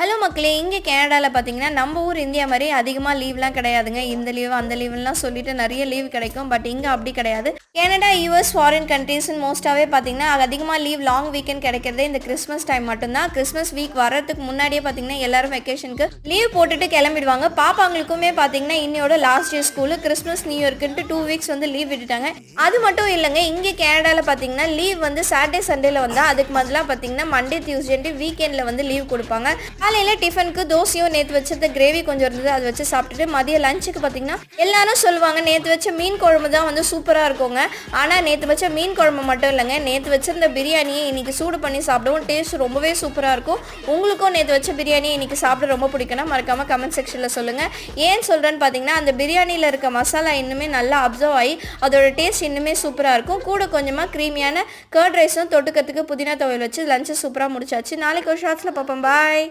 Hello மக்களே இங்கே கனடாவில் பார்த்தீங்கன்னா நம்ம ஊர் இந்தியா மாதிரி அதிகமாக லீவ்லாம் கிடையாதுங்க. இந்த லீவ் அந்த லீவ்லாம் சொல்லிட்டு நிறைய லீவ் கிடைக்கும். பட் இங்கே அப்படி கிடையாது. கனடா யூஎஸ் ஃபாரின் கண்ட்ரீஸ்னு மோஸ்ட்டாகவே பார்த்தீங்கன்னா அதிகமாக லீவ் லாங் வீக்கெண்ட் கிடைக்கிறதே இந்த கிறிஸ்மஸ் டைம் மட்டும்தான். கிறிஸ்மஸ் வீக் வர்றதுக்கு முன்னாடியே பார்த்தீங்கன்னா எல்லாரும் வெக்கேஷனுக்கு லீவ் போட்டுட்டு கிளம்பிடுவாங்க. பாப்பாங்களுக்குமே பார்த்தீங்கன்னா இன்னையோட last year school Christmas new இயர்க்குன்ட்டு two weeks வந்து லீவ் விட்டுட்டாங்க. அது மட்டும் இல்லைங்க இங்கே கனடாவில் பார்த்தீங்கன்னா லீவ் வந்து சாட்டர்டே சண்டேல வந்தால் அதுக்கு பதிலாக பார்த்தீங்கன்னா மண்டே டியூஸ்டேன்ட்டு வீக்கெண்டில் வந்து லீவ் கொடுப்பாங்க. காலையில் டிஃபனுக்கு தோசையும் நேற்று வச்சிருந்த கிரேவி கொஞ்சம் இருந்தது அதை வச்சு சாப்பிட்டுட்டு மதிய லஞ்சுக்கு பார்த்தீங்கன்னா எல்லாரும் சொல்லுவாங்க நேற்று வச்ச மீன் குழம்பு தான் வந்து சூப்பராக இருக்குங்க. ஆனால் நேற்று வச்ச மீன் குழம்பு மட்டும் இல்லைங்க நேற்று வச்சிருந்த பிரியாணியை இன்னைக்கு சூடு பண்ணி சாப்பிடவும் டேஸ்ட் ரொம்பவே சூப்பராக இருக்கும். உங்களுக்கும் நேற்று வச்ச பிரியாணி இன்னைக்கு சாப்பிட ரொம்ப பிடிக்கும்னா மறக்காம கமெண்ட் செக்ஷனில் சொல்லுங்கள் ஏன் சொல்கிறேன்னு பார்த்தீங்கன்னா அந்த பிரியாணியில் இருக்க மசாலா இன்னுமே நல்லா அப்சர்வ் ஆகி அதோட டேஸ்ட் இன்னுமே சூப்பராக இருக்கும். கூட கொஞ்சமாக க்ரீமியான கர்ட் ரைஸும் தொட்டுக்கிறதுக்கு புதினா துவையல் வச்சு லஞ்சு சூப்பராக முடிச்சாச்சு. நாளைக்கு ஒரு ஷார்ட்ஸில் பார்ப்போம் பாய்